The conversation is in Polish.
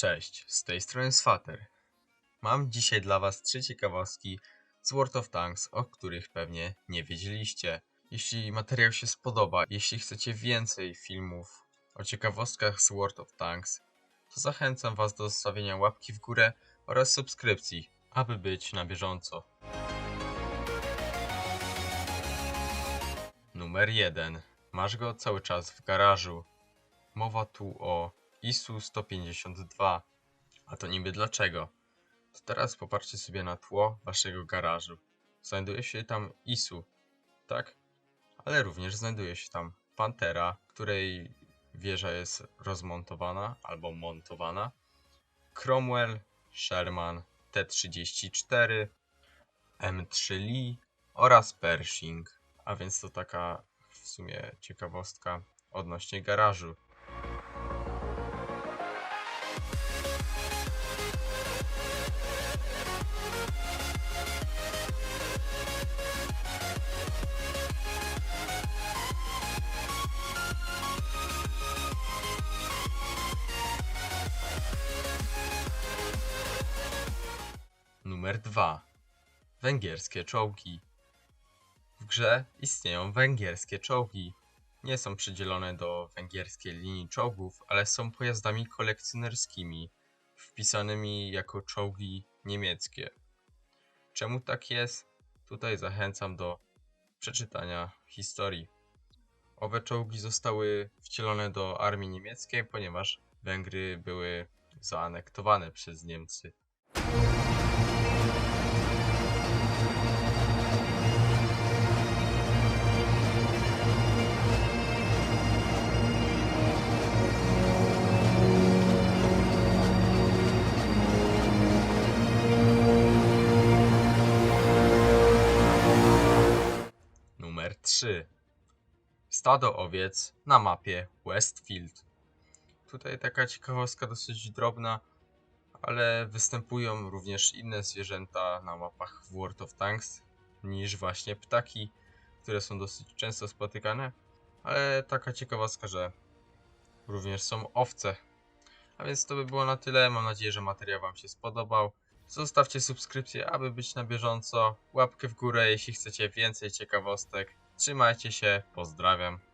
Cześć, z tej strony Swater. Mam dzisiaj dla Was trzy ciekawostki z World of Tanks, o których pewnie nie wiedzieliście. Jeśli materiał się spodoba, jeśli chcecie więcej filmów o ciekawostkach z World of Tanks, to zachęcam Was do zostawienia łapki w górę oraz subskrypcji, aby być na bieżąco. Numer 1. Masz go cały czas w garażu. Mowa tu o ISU 152. A to niby dlaczego? To teraz popatrzcie sobie na tło waszego garażu. Znajduje się tam ISU, tak? Ale również znajduje się tam Pantera, której wieża jest rozmontowana albo montowana. Cromwell, Sherman, T-34, M3 Lee oraz Pershing. A więc to taka w sumie ciekawostka odnośnie garażu. Numer 2. Węgierskie czołgi. W grze istnieją węgierskie czołgi. Nie są przydzielone do węgierskiej linii czołgów, ale są pojazdami kolekcjonerskimi, wpisanymi jako czołgi niemieckie. Czemu tak jest? Tutaj zachęcam do przeczytania historii. Owe czołgi zostały wcielone do armii niemieckiej, ponieważ Węgry były zaanektowane przez Niemcy. Numer 3. Stado owiec na mapie Westfield. Tutaj taka ciekawostka dosyć drobna, ale występują również inne zwierzęta na mapach w World of Tanks niż właśnie ptaki, które są dosyć często spotykane, ale taka ciekawostka, że również są owce. A więc to by było na tyle. Mam nadzieję, że materiał Wam się spodobał. Zostawcie subskrypcję, aby być na bieżąco. Łapkę w górę, jeśli chcecie więcej ciekawostek. Trzymajcie się, pozdrawiam.